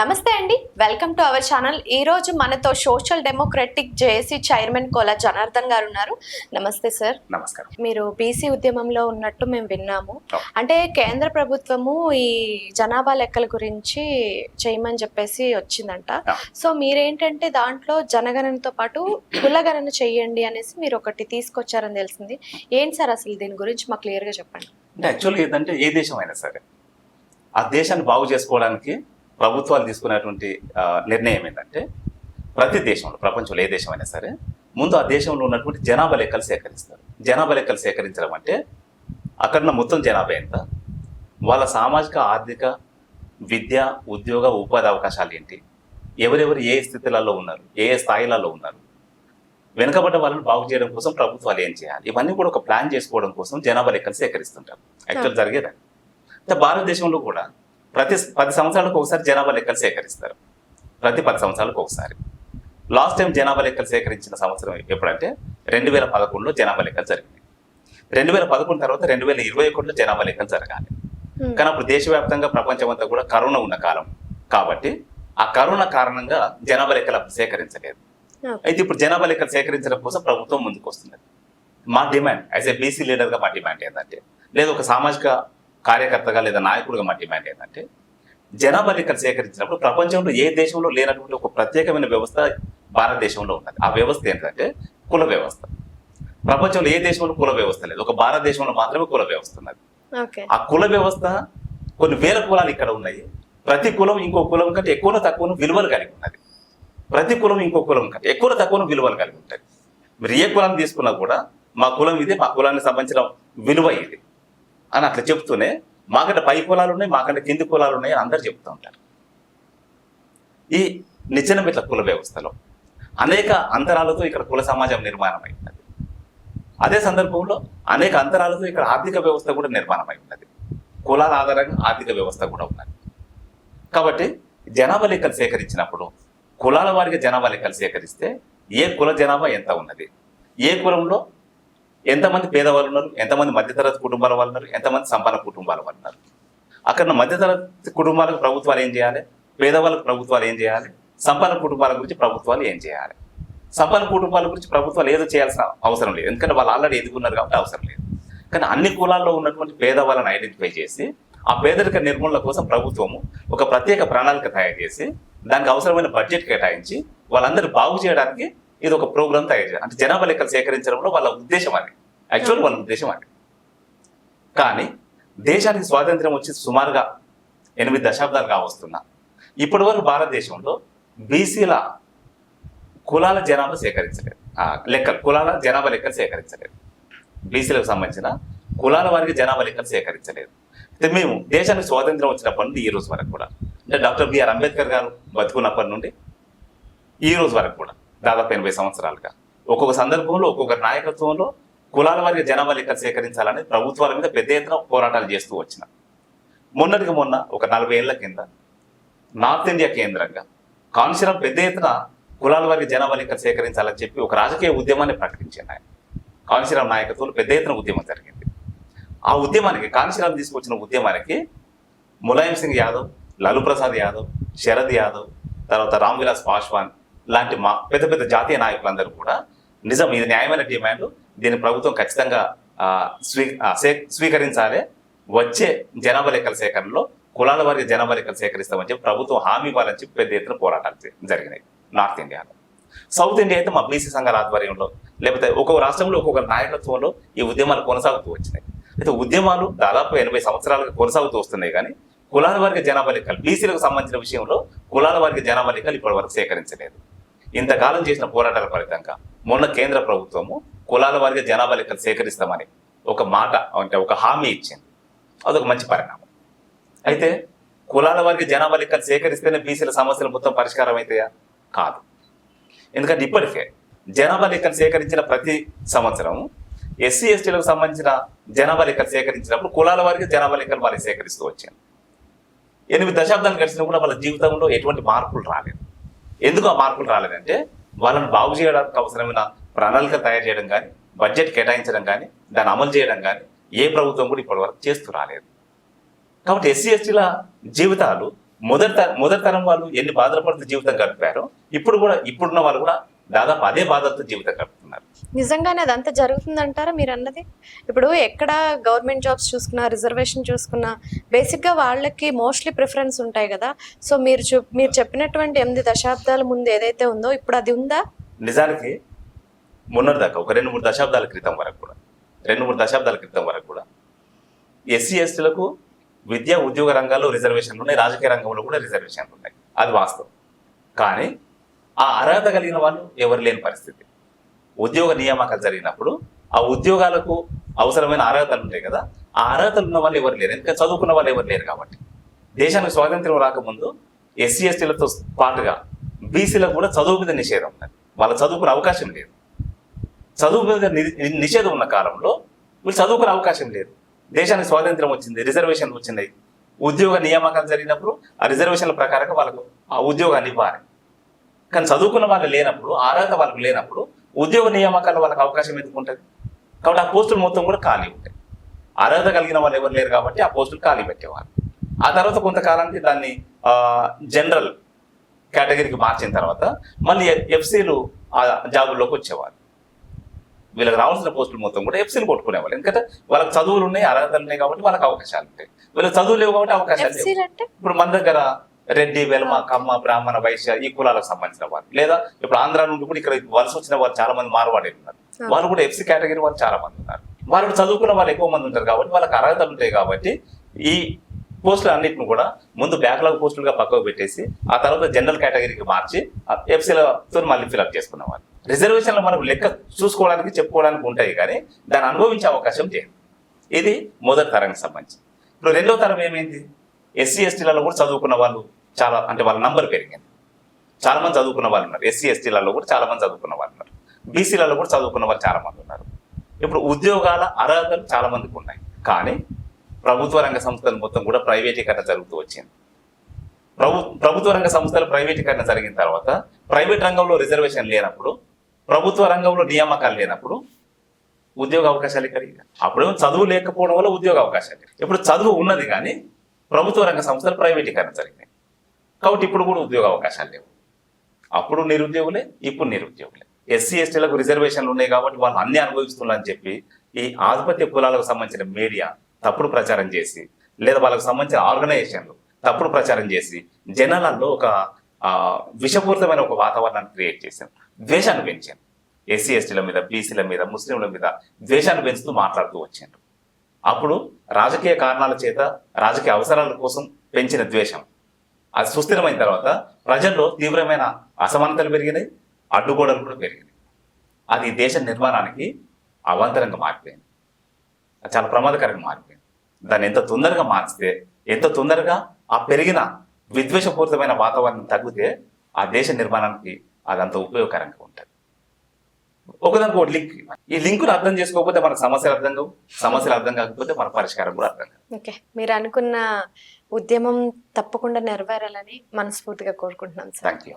నమస్తే అండి. Welcome to our channel. ఈ రోజు మనతో social democratic JAC chairman Kola Janardhan garu ఉన్నారు. నమస్తే సార్. నమస్కారం. మీరు బీసీ ఉద్యమంలో ఉన్నట్టు మేము విన్నాము. అంటే కేంద్ర ప్రభుత్వము ఈ జనాభా లెక్కల గురించి చేయమని చెప్పేసి వచ్చిందంట. సో మీరేంటంటే దాంట్లో జనగణనతో పాటు కులగణన చెయ్యండి అనేసి మీరు ఒకటి తీసుకొచ్చారని తెలిసింది. ఏంటి సార్ అసలు దీని గురించి మాకు క్లియర్గా చెప్పండి. అంటే యాక్చువల్గా ఏంటంటే ఏ దేశం అయినా సరే ఆ దేశాన్ని బాగు చేసుకోవడానికి ప్రభుత్వాలు తీసుకునేటువంటి నిర్ణయం ఏంటంటే ప్రతి దేశంలో ప్రపంచంలో ఏ దేశం అయినా సరే ముందు ఆ దేశంలో ఉన్నటువంటి జనాభా లెక్కలు సేకరిస్తారు. జనాభా లెక్కలు సేకరించడం అంటే అక్కడ ఉన్న మొత్తం జనాభా ఎంత? వాళ్ళ సామాజిక ఆర్థిక విద్య ఉద్యోగ ఉపాధి అవకాశాలు ఏంటి? ఎవరెవరు ఏ స్థితిలలో ఉన్నారు? ఏ ఏ స్థాయిలలో ఉన్నారు? వెనుకబడ్డ వాళ్ళని బాగు చేయడం కోసం ప్రభుత్వాలు ఏం చేయాలి? ఇవన్నీ కూడా ఒక ప్లాన్ చేసుకోవడం కోసం జనాభా లెక్కలు సేకరిస్తుంటారు. యాక్చువల్ జరిగేది? అంటే భారతదేశంలో కూడా ప్రతి పది సంవత్సరాలకు ఒకసారి జనాభా లెక్కలు సేకరిస్తారు. ప్రతి పది సంవత్సరాలకు ఒకసారి. లాస్ట్ టైం జనాభా లెక్కలు సేకరించిన సంవత్సరం ఎప్పుడంటే రెండు వేల పదకొండులో జనాభా లెక్కలు జరిగింది రెండు వేల పదకొండు తర్వాత రెండు వేల ఇరవై ఒకటిలో జనాభా లెక్కలు జరగాలి. కానీ అప్పుడు దేశవ్యాప్తంగా ప్రపంచం అంతా కూడా కరోనా ఉన్న కాలం. కాబట్టి ఆ కరోనా కారణంగా జనాభా లెక్కలు అప్పుడు సేకరించలేదు. అయితే ఇప్పుడు జనాభా లెక్కలు సేకరించడం కోసం ప్రభుత్వం ముందుకు వస్తున్నది మా డిమాండ్ యాజ్ ఏ బీసీ లీడర్గా మా డిమాండ్ ఏంటంటే లేదా ఒక సామాజిక కార్యకర్తగా లేదా నాయకుడిగా మా డిమాండ్ ఏంటంటే జనాభా లెక్కలు సేకరించినప్పుడు ప్రపంచంలో ఏ దేశంలో లేనటువంటి ఒక ప్రత్యేకమైన వ్యవస్థ భారతదేశంలో ఉన్నది. ఆ వ్యవస్థ ఏంటంటే కుల వ్యవస్థ. ప్రపంచంలో ఏ దేశంలో కుల వ్యవస్థ లేదు. ఒక భారతదేశంలో మాత్రమే కుల వ్యవస్థ ఉన్నది. ఆ కుల వ్యవస్థ కొన్ని వేల కులాలు ఇక్కడ ఉన్నాయి. ప్రతి కులం ఇంకో కులం కంటే ఎక్కువ తక్కువ విలువలు కలిగి ఉన్నది. ప్రతి కులం ఇంకో కులం కంటే ఎక్కువ తక్కువ విలువలు కలిగి ఉంటాయి. మీరు ఏ కులం తీసుకున్నా కూడా మా కులం ఇది మా కులానికి సంబంధించిన విలువ ఇది. అని అట్లా చెప్తూనే మాకంటే పై కులాలు ఉన్నాయి మాకంటే కింది కులాలు ఉన్నాయి అని అందరు చెప్తూ ఉంటారు. ఈ నిచ్చెన మెట్ల కుల వ్యవస్థలో అనేక అంతరాలతో ఇక్కడ కుల సమాజం నిర్మాణం అయినది అదే సందర్భంలో అనేక అంతరాలతో ఇక్కడ ఆర్థిక వ్యవస్థ కూడా నిర్మాణం అయి కులాల ఆధారంగా ఆర్థిక వ్యవస్థ కూడా ఉన్నది. కాబట్టి జనాభా లెక్కలు సేకరించినప్పుడు కులాల వారిగా జనాభా లెక్కలు సేకరిస్తే ఏ కుల జనాభా ఎంత ఉన్నది? ఏ కులంలో ఎంతమంది పేదవాళ్ళు ఉన్నారు? ఎంతమంది మధ్యతరగతి కుటుంబాల వాళ్ళు ఉన్నారు? ఎంతమంది సంపన్న కుటుంబాల వాళ్ళు ఉన్నారు? అక్కడ మధ్యతరగతి కుటుంబాలకు ప్రభుత్వాలు ఏం చేయాలి? పేదవాళ్ళకు ప్రభుత్వాలు ఏం చేయాలి? సంపన్న కుటుంబాల గురించి ప్రభుత్వాలు ఏం చేయాలి? సంపన్న కుటుంబాల గురించి ప్రభుత్వాలు ఏదో చేయాల్సిన అవసరం లేదు. ఎందుకంటే వాళ్ళు ఆల్రెడీ ఎదుగున్నారు కాబట్టి అవసరం లేదు. కానీ అన్ని కులాల్లో ఉన్నటువంటి పేదవాళ్ళని ఐడెంటిఫై చేసి ఆ పేదరిక నిర్మూలన కోసం ప్రభుత్వము ఒక ప్రత్యేక ప్రణాళిక తయారు చేసి దానికి అవసరమైన బడ్జెట్ కేటాయించి వాళ్ళందరూ బాగు చేయడానికి ఇది ఒక ప్రోగ్రామ్ తయారు చేయాలి. అంటే జనాభా లెక్కలు సేకరించడంలో వాళ్ళ ఉద్దేశం అది. యాక్చువల్ వాళ్ళ ఉద్దేశం అది. కానీ దేశానికి స్వాతంత్రం వచ్చి సుమారుగా ఎనిమిది దశాబ్దాలు కావస్తున్నా ఇప్పటి వరకు భారతదేశంలో బీసీల కులాల జనాభా సేకరించలేదు. ఆ, లెక్కలు కులాల జనాభా లెక్కలు సేకరించలేదు. బీసీలకు సంబంధించిన కులాల వారికి జనాభా లెక్కలు సేకరించలేదు. అయితే మేము దేశానికి స్వాతంత్రం వచ్చినప్పటి నుండి ఈ రోజు వరకు కూడా అంటే డాక్టర్ బిఆర్ అంబేద్కర్ గారు బతుకున్నప్పటి నుండి ఈ రోజు వరకు కూడా దాదాపు ఎనభై సంవత్సరాలుగా. ఒక్కొక్క సందర్భంలో ఒక్కొక్క నాయకత్వంలో కులాల వారికి జనాభా లెక్కలు సేకరించాలని ప్రభుత్వాల మీద పెద్ద ఎత్తున పోరాటాలు చేస్తూ వచ్చిన. మొన్నటికి మొన్న ఒక నలభై ఏళ్ళ కింద నార్త్ ఇండియా కేంద్రంగా కాన్షిరం పెద్ద ఎత్తున కులాల వారికి జనాభా లెక్కలు సేకరించాలని చెప్పి ఒక రాజకీయ ఉద్యమాన్ని ప్రకటించాను ఆయన. కాన్షిరాం నాయకత్వంలో పెద్ద ఎత్తున ఉద్యమం జరిగింది. ఆ ఉద్యమానికి కాన్షిరాం తీసుకొచ్చిన ఉద్యమానికి ములాయం సింగ్ యాదవ్ లాలూ ప్రసాద్ యాదవ్ శరద్ యాదవ్ తర్వాత రామ్ విలాస్ పాశ్వాన్ లాంటి మా పెద్ద పెద్ద జాతీయ నాయకులందరూ కూడా నిజం ఇది న్యాయమైన డిమాండ్ దీన్ని ప్రభుత్వం ఖచ్చితంగా స్వీ సే- స్వీకరించాలి. వచ్చే జనాభా లెక్కల సేకరణలో కులాల వారికి జనాభా లెక్కలు సేకరిస్తామని చెప్పి ప్రభుత్వం హామీ ఇవ్వాలని చెప్పి పెద్ద ఎత్తున పోరాటాలు జరిగినాయి నార్త్ ఇండియాలో. సౌత్ ఇండియా అయితే మా బీసీ సంఘాల ఆధ్వర్యంలో లేకపోతే ఒక్కొక్క రాష్ట్రంలో ఒక్కొక్క నాయకత్వంలో ఈ ఉద్యమాలు కొనసాగుతూ వచ్చినాయి. అయితే ఉద్యమాలు దాదాపు ఎనభై సంవత్సరాలుగా కొనసాగుతూ వస్తున్నాయి కానీ కులాల వారికి జనాభా లెక్కలు బీసీలకు సంబంధించిన విషయంలో కులాల వారికి జనాభా లెక్కలు ఇప్పటి వరకు సేకరించలేదు. ఇంతకాలం చేసిన పోరాటాల ఫలితంగా మొన్న కేంద్ర ప్రభుత్వము కులాల వారిగా జనాభా లెక్కలు సేకరిస్తామని ఒక మాట అంటే ఒక హామీ ఇచ్చింది. అదొక మంచి పరిణామం. అయితే కులాల వారికి జనాభా లెక్కలు సేకరిస్తేనే బీసీల సమస్యలు మొత్తం పరిష్కారం అవుతాయా? కాదు. ఎందుకంటే ఇప్పటికే జనాభా లెక్కలు సేకరించిన ప్రతి సంవత్సరం ఎస్సీ ఎస్టీలకు సంబంధించిన జనాభా లెక్కలు సేకరించినప్పుడు కులాల వారికి జనాభా లెక్కలు వారికి సేకరిస్తూ వచ్చాను ఎనిమిది దశాబ్దాలు గడిచినా కూడా వాళ్ళ జీవితంలో ఎటువంటి మార్పులు రాలేదు. ఎందుకు ఆ మార్పులు రాలేదంటే వాళ్ళని బాగు చేయడానికి అవసరమైన ప్రణాళిక తయారు చేయడం కానీ బడ్జెట్ కేటాయించడం కానీ దాన్ని అమలు చేయడం కానీ ఏ ప్రభుత్వం కూడా ఇప్పటివరకు చేస్తూ రాలేదు. కాబట్టి ఎస్సీ ఎస్టీల జీవితాలు మొదటి త- మొదటి తరం వాళ్ళు ఎన్ని బాధలు పడుతూ జీవితం గడిపారో ఇప్పుడు కూడా ఇప్పుడున్న వాళ్ళు కూడా దాదాపు అదే బాధలతో జీవితం గడుపుతున్నారు నిజంగానే అదంతా జరుగుతుందంటారా మీరు అన్నది ఇప్పుడు ఎక్కడ గవర్నమెంట్ జాబ్స్ చూసుకున్నా రిజర్వేషన్ చూసుకున్నా బేసిక్గా వాళ్ళకి మోస్ట్లీ ప్రిఫరెన్స్ ఉంటాయి కదా. సో మీరు చూ మీరు చెప్పినటువంటి ఎనిమిది దశాబ్దాల ముందు ఏదైతే ఉందో ఇప్పుడు అది ఉందా? నిజానికి మొన్నటిదాకా ఒక రెండు మూడు దశాబ్దాల క్రితం వరకు కూడా రెండు మూడు దశాబ్దాల క్రితం వరకు కూడా ఎస్సీ ఎస్టీలకు విద్యా ఉద్యోగ రంగాల్లో రిజర్వేషన్లు ఉన్నాయి రాజకీయ రంగంలో కూడా రిజర్వేషన్లు ఉన్నాయి. అది వాస్తవం. కానీ ఆ అర్హత కలిగిన వాళ్ళు ఎవరు లేని పరిస్థితి. ఉద్యోగ నియామకాలు జరిగినప్పుడు ఆ ఉద్యోగాలకు అవసరమైన అర్హతలు ఉంటాయి కదా ఆ అర్హతలు ఉన్న వాళ్ళు ఎవరు లేరు. ఎందుకంటే చదువుకున్న వాళ్ళు ఎవరు లేరు కాబట్టి. దేశానికి స్వాతంత్రం రాకముందు ఎస్సీ ఎస్టీలతో పాటుగా బీసీలకు కూడా చదువు మీద నిషేధం ఉన్నది. వాళ్ళ చదువుకునే అవకాశం లేదు. చదువు మీద ని- నిషేధం ఉన్న కాలంలో వీళ్ళు చదువుకునే అవకాశం లేదు. దేశానికి స్వాతంత్రం వచ్చింది రిజర్వేషన్లు వచ్చినాయి. ఉద్యోగ నియామకాలు జరిగినప్పుడు ఆ రిజర్వేషన్ల ప్రకారంగా వాళ్ళకు ఆ ఉద్యోగాన్ని ఇవ్వాలి. కానీ చదువుకున్న వాళ్ళు లేనప్పుడు అర్హత వాళ్ళకు లేనప్పుడు ఉద్యోగ నియామకాలు వాళ్ళకి అవకాశం ఎందుకు ఉంటుంది? కాబట్టి ఆ పోస్టులు మొత్తం కూడా ఖాళీ ఉంటాయి. అర్హత కలిగిన వాళ్ళు ఎవరు లేరు కాబట్టి ఆ పోస్టులు ఖాళీ పెట్టేవాళ్ళు. ఆ తర్వాత కొంతకాలానికి దాన్ని ఆ, జనరల్ కేటగిరీకి మార్చిన తర్వాత మళ్ళీ ఎఫ్సీలు ఆ జాబుల్లోకి వచ్చేవాళ్ళు. వీళ్ళకి రావాల్సిన పోస్టులు మొత్తం కూడా ఎఫ్సీలు కొట్టుకునేవాళ్ళు. ఎందుకంటే వాళ్ళకి చదువులు ఉన్నాయి అర్హతలు ఉన్నాయి కాబట్టి వాళ్ళకి అవకాశాలు ఉంటాయి. వీళ్ళకి చదువు లేవు కాబట్టి అవకాశాలు ఇప్పుడు మన దగ్గర రెడ్డి వెల్మ కమ్మ బ్రాహ్మణ వైశ్య ఈ కులాలకు సంబంధించిన వాళ్ళు లేదా ఇప్పుడు ఆంధ్ర నుండి కూడా ఇక్కడ వలస వచ్చిన వాళ్ళు చాలా మంది మారవాడి ఉన్నారు వాళ్ళు కూడా ఎఫ్సీ కేటగిరీ వాళ్ళు చాలా మంది ఉన్నారు. వాళ్ళు చదువుకున్న వాళ్ళు ఎక్కువ మంది ఉంటారు కాబట్టి వాళ్ళకి అర్హతలు ఉంటాయి కాబట్టి ఈ పోస్టులు అన్నిటిని కూడా ముందు బ్యాక్లాగ్ పోస్టులుగా పక్కకు పెట్టేసి ఆ తర్వాత జనరల్ కేటగిరీకి మార్చి ఎఫ్సీలతో మళ్ళీ ఫిల్అప్ చేసుకునేవాళ్ళు రిజర్వేషన్లు మనకు లెక్క చూసుకోవడానికి చెప్పుకోవడానికి ఉంటాయి కానీ దాన్ని అనుభవించే అవకాశం లేదు. ఇది మొదటి తరానికి సంబంధించి. ఇప్పుడు రెండో తరం ఏమైంది? ఎస్సీ ఎస్టీలలో కూడా చదువుకున్న వాళ్ళు చాలా అంటే వాళ్ళ నంబర్ పెరిగింది. చాలా మంది చదువుకున్న వాళ్ళు ఉన్నారు. ఎస్సీ ఎస్టీలలో కూడా చాలా మంది చదువుకున్న వాళ్ళు ఉన్నారు. బీసీలలో కూడా చదువుకున్న వాళ్ళు చాలా మంది ఉన్నారు. ఇప్పుడు ఉద్యోగాల అర్హతలు చాలా మందికి ఉన్నాయి. కానీ ప్రభుత్వ రంగ సంస్థలు మొత్తం కూడా ప్రైవేటీకరణ జరుగుతూ వచ్చింది. ప్రభు ప్రభుత్వ రంగ సంస్థలు ప్రైవేటీకరణ జరిగిన తర్వాత ప్రైవేట్ రంగంలో రిజర్వేషన్ లేనప్పుడు ప్రభుత్వ రంగంలో నియామకాలు లేనప్పుడు ఉద్యోగ అవకాశాలు ఇక్కడ అప్పుడేమో చదువు లేకపోవడం వల్ల ఉద్యోగ అవకాశాలు ఇప్పుడు చదువు ఉన్నది కానీ ప్రభుత్వ రంగ సంస్థలు ప్రైవేటీకరణ జరిగినాయి. కాబట్టి ఇప్పుడు కూడా ఉద్యోగ అవకాశాలు లేవు. అప్పుడు నిరుద్యోగులే ఇప్పుడు నిరుద్యోగులే. ఎస్సీ ఎస్టీలకు రిజర్వేషన్లు ఉన్నాయి కాబట్టి వాళ్ళు అన్ని అనుభవిస్తున్నారని చెప్పి ఈ ఆధిపత్య కులాలకు సంబంధించిన మీడియా తప్పుడు ప్రచారం చేసి లేదా వాళ్ళకు సంబంధించిన ఆర్గనైజేషన్లు తప్పుడు ప్రచారం చేసి జనాలలో ఒక విషపూరితమైన ఒక వాతావరణాన్ని క్రియేట్ చేశాను ద్వేషాన్ని పెంచాను ఎస్సీ ఎస్టీల మీద బీసీల మీద ముస్లింల మీద ద్వేషాన్ని పెంచుతూ మాట్లాడుతూ వచ్చాను అప్పుడు రాజకీయ కారణాల చేత రాజకీయ అవసరాల కోసం పెంచిన ద్వేషం. అది సుస్థిరమైన తర్వాత ప్రజల్లో తీవ్రమైన అసమానతలు పెరిగినాయి అడ్డుగోడలు కూడా పెరిగినాయి. అది దేశ నిర్మాణానికి అవాంతరంగా మారిపోయింది. చాలా ప్రమాదకరంగా మారిపోయింది. దాన్ని ఎంత తొందరగా మార్చితే ఎంత తొందరగా ఆ పెరిగిన విద్వేషపూరితమైన వాతావరణం తగ్గితే ఆ దేశ నిర్మాణానికి అదంత ఉపయోగకరంగా ఉంటుంది. ఒకదానికి ఒక లింక్. ఈ లింకును అర్థం చేసుకోకపోతే మనకు సమస్యలు అర్థం కావు సమస్యలు అర్థం కాకపోతే మన పరిష్కారం కూడా అర్థం కాదు. మీరు అనుకున్న ఉద్యమం తప్పకుండా నెరవేరాలని మనస్ఫూర్తిగా కోరుకుంటున్నాం సార్. Thank you